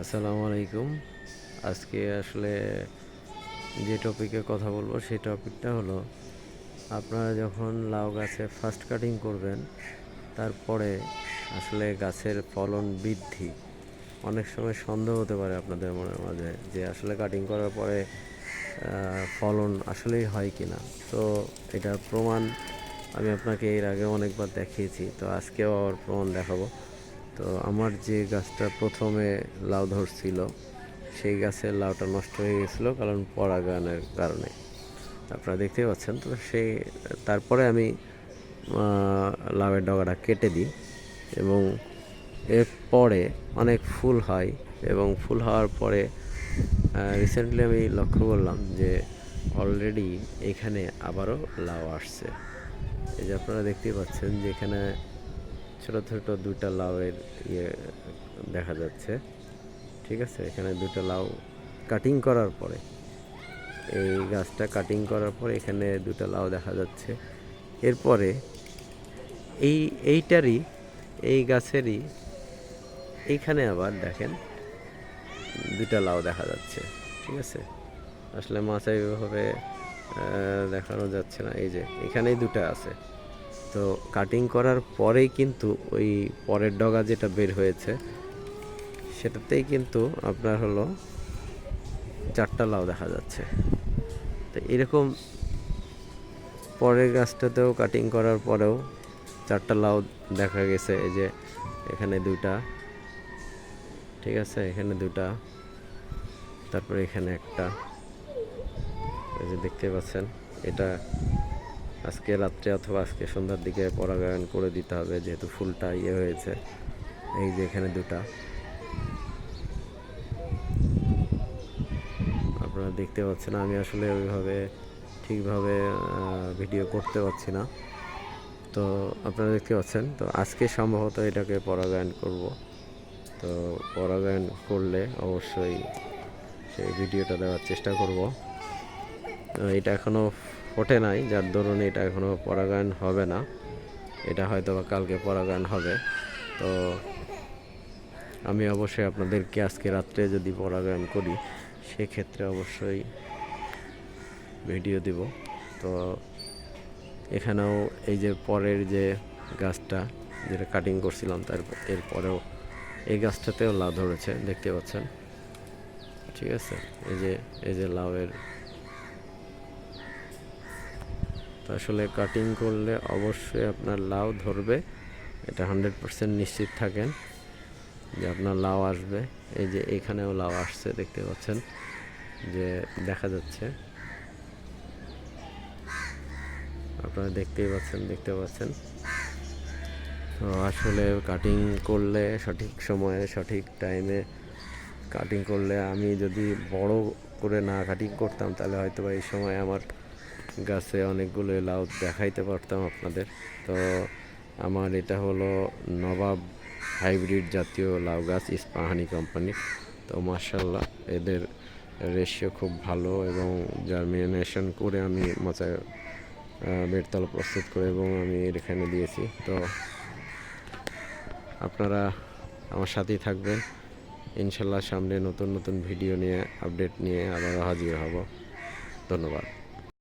আসসালামু আলাইকুম। আজকে আসলে যে টপিকে কথা বলব, সেই টপিকটা হলো, আপনারা যখন লাউ গাছে ফার্স্ট কাটিং করবেন, তারপরে আসলে গাছের ফলন বৃদ্ধি, অনেক সময় সন্দেহ হতে পারে আপনাদের মনের মাঝে যে আসলে কাটিং করার পরে ফলন আসলেই হয় কি না তো এটার প্রমাণ আমি আপনাকে এর আগে অনেকবার দেখিয়েছি, তো আজকেও আবার প্রমাণ দেখাবো। তো আমার যে গাছটা প্রথমে লাউ ধরছিল, সেই গাছের লাউটা নষ্ট হয়ে গেছিল কারণ পরাগায়নের কারণে। আপনারা দেখতেই পাচ্ছেন, তো সেই, তারপরে আমি লাউয়ের ডগাটা কেটে দিই এবং এরপরে অনেক ফুল হয় এবং ফুল হওয়ার পরে রিসেন্টলি আমি লক্ষ্য করলাম যে অলরেডি এখানে আবারও লাউ আসছে। এই যে আপনারা দেখতেই পাচ্ছেন যে এখানে ছোট ছোট দুইটা লাউয়ের ইয়ে দেখা যাচ্ছে। ঠিক আছে? এখানে দুটো লাউ কাটিং করার পরে। এই গাছটা কাটিং করার পরে এখানে দুটো লাউ দেখা যাচ্ছে। এরপরে এই, এইটারই, এই গাছেরই এইখানে আবার দেখেন দুটা লাউ দেখা যাচ্ছে। ঠিক আছে? আসলে মাছ এইভাবে দেখানো যাচ্ছে না। এই যে এখানেই দুটো আছে। তো কাটিং করার পরেই কিন্তু ওই পরের ডগা যেটা বের হয়েছে, সেটাতেই কিন্তু আপনার হলো চারটা লাউ দেখা যাচ্ছে। তো এরকম পরের গাছটাতেও কাটিং করার পরেও চারটা লাউ দেখা গেছে, এই যে এখানে দুইটা, ঠিক আছে? এখানে দুটা তারপরে এখানে একটা, এই যে দেখতে পাচ্ছেন, এটা আজকে রাত্রে অথবা আজকে সন্ধ্যার দিকে পরাগায়ন করে দিতে হবে, যেহেতু ফুলটা ইয়ে হয়েছে। এই যে এখানে দুটা। আপনারা দেখতে পাচ্ছেন, আমি আসলে ওইভাবে ঠিকভাবে ভিডিও করতে পারছি না। তো আপনারা দেখতে পাচ্ছেন, তো আজকে সম্ভবত এটাকে পরাগায়ন করব। তো পরাগায়ন করলে অবশ্যই সেই ভিডিওটা দেওয়ার চেষ্টা করব। এটা এখনও ফোটে নাই, যার দরুন এটা এখনও পরাগায়ন হবে না। এটা হয়তো কালকে পরাগায়ন হবে। তো আমি অবশ্যই আপনাদেরকে আজকে রাত্রে যদি পরাগায়ন করি, সেক্ষেত্রে অবশ্যই ভিডিও দিব। তো এখানেও এই যে পরের যে গাছটা যেটা কাটিং করছিলাম, তার এরপরেও এই গাছটাতেও লাউ ধরেছে, দেখতে পাচ্ছেন? ঠিক আছে? এই যে এই যে লাউয়ের আসলে কাটিং করলে অবশ্যই আপনার লাউ ধরবে। এটা হান্ড্রেড পার্সেন্ট নিশ্চিত থাকেন যে আপনার লাউ আসবে। এই যে এখানেও লাউ আসছে, দেখতে পাচ্ছেন যে দেখা যাচ্ছে। আপনারা দেখতেই পাচ্ছেন, দেখতে পাচ্ছেন। তো আসলে কাটিং করলে সঠিক সময়ে, সঠিক টাইমে কাটিং করলে আমি যদি বড় করে না কাটিং করতাম, তাহলে হয়তো এই সময় আমার গাছে অনেকগুলো লাউ দেখাইতে পারতাম আপনাদের। তো আমার এটা হলো নবাব হাইব্রিড জাতীয় লাউ গাছ, ইস্পাহানি কোম্পানি। তো মার্শাল্লাহ এদের রেশিও খুব ভালো এবং জার্মিনেশন করে আমি মাচায় বেডতলা প্রস্তুত করে এবং আমি এখানে দিয়েছি। তো আপনারা আমার সাথেই থাকবেন। ইনশাল্লাহ সামনে নতুন নতুন ভিডিও নিয়ে, আপডেট নিয়ে আবারও হাজির হব। ধন্যবাদ।